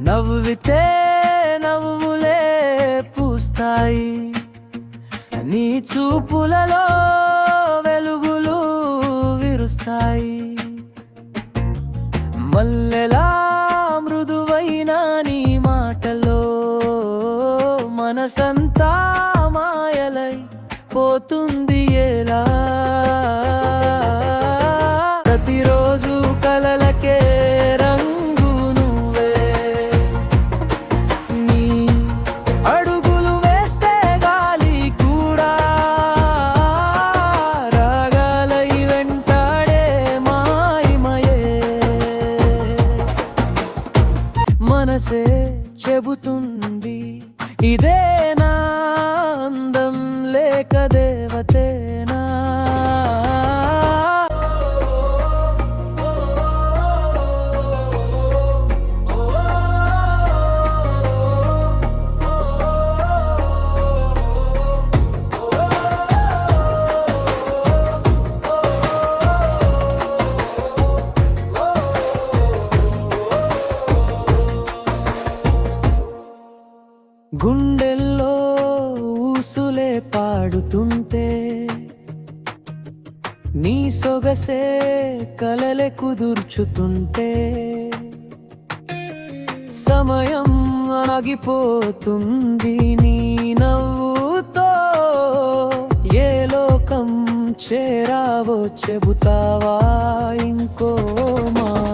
నవ్వితే నవ్వులే పూస్తాయి. నీ చూపులలో వెలుగులు విరుస్తాయి. మల్లెలా మృదువైన నీ మాటలో మనసంతా మాయలై పోతుంది ఎలా? ప్రతిరోజు కలలకే మనసే చెబుతుంది. ఇదే గుండెల్లో ఊసులే పాడుతుంటే నీ సొగసే కలలే కుదుర్చుతుంటే సమయం ఆగిపోతుంది నీ నవ్వుతో. ఏ లోకం చేరావో చెబుతావా ఇంకో మా